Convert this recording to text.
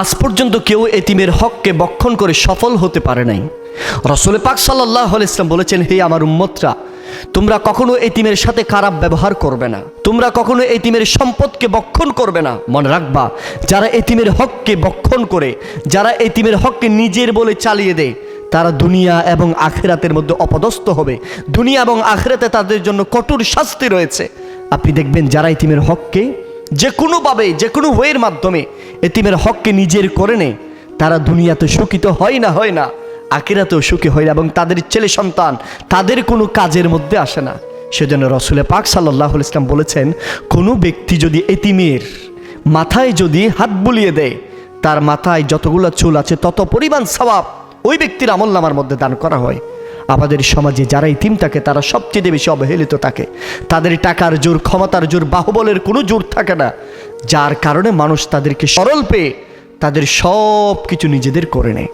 আজ পর্যন্ত কেউ এতিমের হককে বক্ষণ করে সফল হতে পারে নাই। রসুল পাক সাল্লাহ ইসলাম বলেছেন, হে আমার উম্মতরা, তোমরা কখনো এতিমের সাথে খারাপ ব্যবহার করবে না। তোমরা কখনো এতিমের সম্পদকে বক্ষণ করবে না। মনে রাখবা, যারা এতিমের হককে বক্ষণ করে, যারা এতিমের হককে নিজের বলে চালিয়ে দেয়, তারা দুনিয়া এবং আখেরাতের মধ্যে অপদস্থ হবে। দুনিয়া এবং আখেরাতে তাদের জন্য কঠোর শাস্তি রয়েছে। আপনি দেখবেন, যারা এতিমের হককে যে কোনোভাবে যে কোনো ওয়ের মাধ্যমে এতিমের হককে নিজের করে নেয়। তারা দুনিয়াতে সুখিত হয় না হয় না আকিরাতেও সুখী হয় না এবং তাদের ছেলে সন্তান তাদের কোনো কাজের মধ্যে আসে না। সেজন্য রসুলে পাক সাল্লাহ ইসলাম বলেছেন, কোনো ব্যক্তি যদি এতিমের মাথায় যদি হাত বুলিয়ে দেয়, তার মাথায় যতগুলো চুল আছে তত পরিমাণ সবাব ওই ব্যক্তির আমল নামার মধ্যে দান করা হয়। আমাদের সমাজে যারা ইতিম থাকে, তারা সবচেয়ে বেশি অবহেলিত থাকে। তাদের টাকার জোর, ক্ষমতার জোর, বাহুবলের কোনো জোর থাকে না। যার কারণে মানুষ তাদেরকে সরল পেয়ে তাদের সব কিছু নিজেদের করে নেয়।